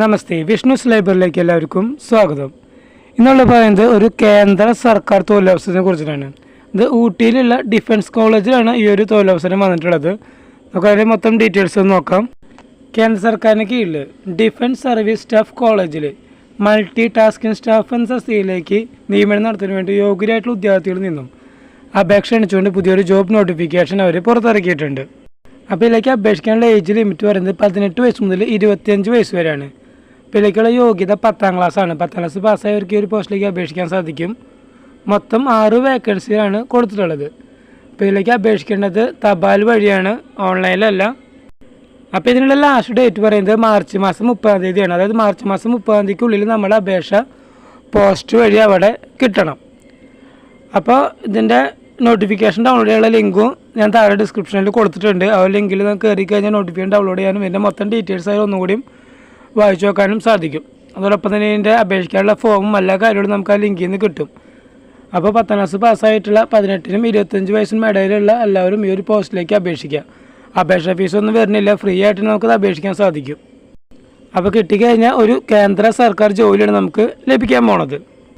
നമസ്തേ. വിഷ്ണുസ് ലൈബ്രറിയിലേക്ക് എല്ലാവർക്കും സ്വാഗതം. ഇന്നുള്ള പറയുന്നത് ഒരു കേന്ദ്ര സർക്കാർ തൊഴിലവസരത്തിനെ കുറിച്ചിട്ടാണ്. ഇത് ഊട്ടിയിലുള്ള ഡിഫൻസ് കോളേജിലാണ് ഈ ഒരു തൊഴിലവസരം വന്നിട്ടുള്ളത്. നമുക്ക് അതിന്റെ മൊത്തം ഡീറ്റെയിൽസ് ഒന്ന് നോക്കാം. കേന്ദ്ര സർക്കാരിന് കീഴിൽ ഡിഫൻസ് സർവീസ് സ്റ്റാഫ് കോളേജിൽ മൾട്ടി ടാസ്കിംഗ് സ്റ്റാഫ് എന്ന സ്ഥിതിയിലേക്ക് നിയമനം നടത്തുന്നതിന് വേണ്ടി യോഗ്യരായിട്ടുള്ള ഉദ്യോഗാർത്ഥികളിൽ നിന്നും അപേക്ഷ അണിച്ചുകൊണ്ട് പുതിയൊരു ജോബ് നോട്ടിഫിക്കേഷൻ അവർ പുറത്തിറക്കിയിട്ടുണ്ട്. അപ്പോൾ ഇതിലേക്ക് അപേക്ഷിക്കാനുള്ള ഏജ് ലിമിറ്റ് പറയുന്നത് പതിനെട്ട് വയസ്സ് മുതൽ ഇരുപത്തിയഞ്ച് വയസ്സ് വരെയാണ്. ഇതിലേക്കുള്ള യോഗ്യത പത്താം ക്ലാസ്സാണ്. പത്താം ക്ലാസ് പാസ്സായവർക്ക് ഒരു പോസ്റ്റിലേക്ക് അപേക്ഷിക്കാൻ സാധിക്കും. മൊത്തം ആറ് വേക്കൻസിയാണ് കൊടുത്തിട്ടുള്ളത്. പിള്ളേക്ക് അപേക്ഷിക്കേണ്ടത് തപാൽ വഴിയാണ് ഓൺലൈനിലല്ല. അപ്പോൾ ഇതിനുള്ള ലാസ്റ്റ് ഡേറ്റ് പറയുന്നത് മാർച്ച് മാസം മുപ്പതാം തീയതിയാണ്. അതായത് മാർച്ച് മാസം മുപ്പതാം തീയതിക്കുള്ളിൽ നമ്മുടെ അപേക്ഷ പോസ്റ്റ് വഴി അവിടെ കിട്ടണം. അപ്പോൾ ഇതിന്റെ നോട്ടിഫിക്കേഷൻ ഡൗൺലോഡ് ചെയ്യാനുള്ള ലിങ്കും ഞാൻ താഴെ ഡിസ്ക്രിപ്ഷനിൽ കൊടുത്തിട്ടുണ്ട്. ആ ലിങ്കിൽ നിങ്ങൾക്ക് കയറി കഴിഞ്ഞാൽ നോട്ടിഫിക്കേഷൻ ഡൗൺലോഡ് ചെയ്യാനും എന്റെ മൊത്തം ഡീറ്റെയിൽസ് ആയി ഒന്നുകൂടിയും വായിച്ചു നോക്കാനും സാധിക്കും. അതോടൊപ്പം തന്നെ ഇതിന്റെ അപേക്ഷിക്കാനുള്ള ഫോമും എല്ലാ കാര്യങ്ങളും നമുക്ക് ആ ലിങ്കിൽ നിന്ന് കിട്ടും. അപ്പോൾ പത്താം ക്ലാസ് പാസ്സായിട്ടുള്ള പതിനെട്ടിനും ഇരുപത്തഞ്ച് വയസ്സിനും ഇടയിലുള്ള എല്ലാവരും ഈ ഒരു പോസ്റ്റിലേക്ക് അപേക്ഷിക്കാം അപേക്ഷ ഫീസൊന്നും വരുന്നില്ല ഫ്രീ ആയിട്ട് നമുക്കത് അപേക്ഷിക്കാൻ സാധിക്കും. അപ്പോൾ കിട്ടിക്കഴിഞ്ഞാൽ ഒരു കേന്ദ്ര സർക്കാർ ജോലിയാണ് നമുക്ക് ലഭിക്കാൻ പോണത്.